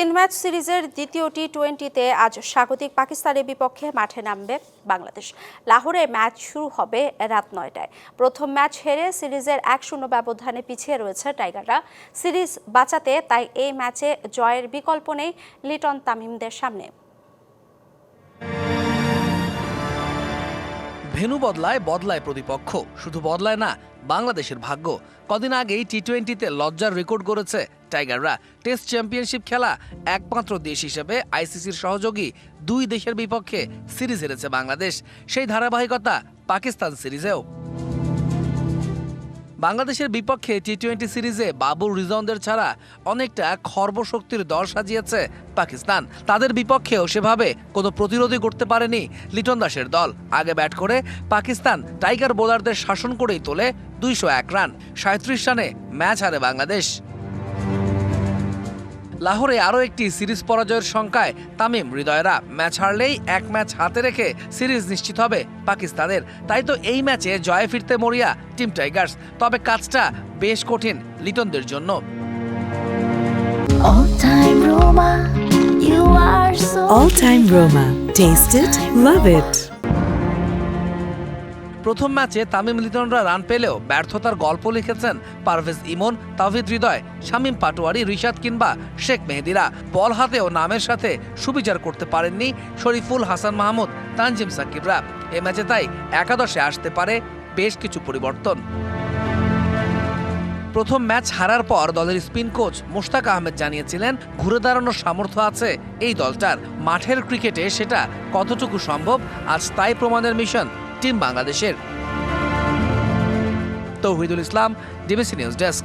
তিন ম্যাচ সিরিজের দ্বিতীয় টি টোয়েন্টিতে আজ স্বাগতিক পাকিস্তানের বিপক্ষে মাঠে নামবে বাংলাদেশ। লাহোরে ম্যাচ শুরু হবে রাত নয়টায়। প্রথম ম্যাচ হেরে সিরিজের এক শূন্য ব্যবধানে পিছিয়ে রয়েছে টাইগাররা। সিরিজ বাঁচাতে তাই এই ম্যাচে জয়ের বিকল্প নেই লিটন তামিমদের সামনে। ভেনু বদলায় বদলায় প্রতিপক্ষ। শুধু বদলায় না, বাংলাদেশের ভাগ্য। কদিন আগেই টি টোয়েন্টিতে লজ্জার রেকর্ড করেছে টাইগাররা। টেস্ট চ্যাম্পিয়নশিপ খেলা একমাত্র দেশ হিসেবে আইসিসির সহযোগী দুই দেশের বিপক্ষে সিরিজ হেরেছে বাংলাদেশ। সেই ধারাবাহিকতা পাকিস্তান সিরিজেও। বাংলাদেশের বিপক্ষে টি টোয়েন্টি সিরিজে বাবুর রিজনদের ছাড়া অনেকটা খর্বশক্তির দল সাজিয়েছে পাকিস্তান। তাদের বিপক্ষেও সেভাবে কোনো প্রতিরোধই করতে পারেনি লিটন দাসের দল। আগে ব্যাট করে পাকিস্তান টাইগার বোলারদের শাসন করেই তোলে দুইশো এক রান। সাঁত্রিশ রানে ম্যাচ হারে বাংলাদেশ। লাহোরে আরও একটি সিরিজ পরাজয়ের শঙ্কায় তামিম হৃদয়রা ম্যাচ হারলেই এক ম্যাচ হাতে রেখে সিরিজ নিশ্চিত হবে পাকিস্তানের তাই তো এই ম্যাচে জয়ে ফিরতে মরিয়া টিম টাইগার্স তবে কাজটা বেশ কঠিন লিটনদের জন্য All time Roma, you are so All Time Roma. Taste it, love it. প্রথম ম্যাচে তামিম লিটনরা রান পেলেও ব্যর্থতার গল্প লিখেছেন পারভেজ ইমন তাভিদ হৃদয়, শামীম পাটোয়ারি, রিশাদ কিংবা শেখ মেহেদিরা। বল হাতেও নামের সাথে সুবিচার করতে পারেননি শরীফুল হাসান মাহমুদ, তানজিম সাকিবরা এ ম্যাচে তাই একাদশে আসতে পারে বেশ কিছু পরিবর্তন। প্রথম ম্যাচ হারার পর দলের স্পিন কোচ মোশতাক আহমেদ জানিয়েছিলেন, ঘুরে দাঁড়ানোর সামর্থ্য আছে এই দলটার। মাঠের ক্রিকেটে সেটা কতটুকু সম্ভব, আজ তাই প্রমাণের মিশন। টিম বাংলাদেশের। Tauhidul Islam DBC news desk.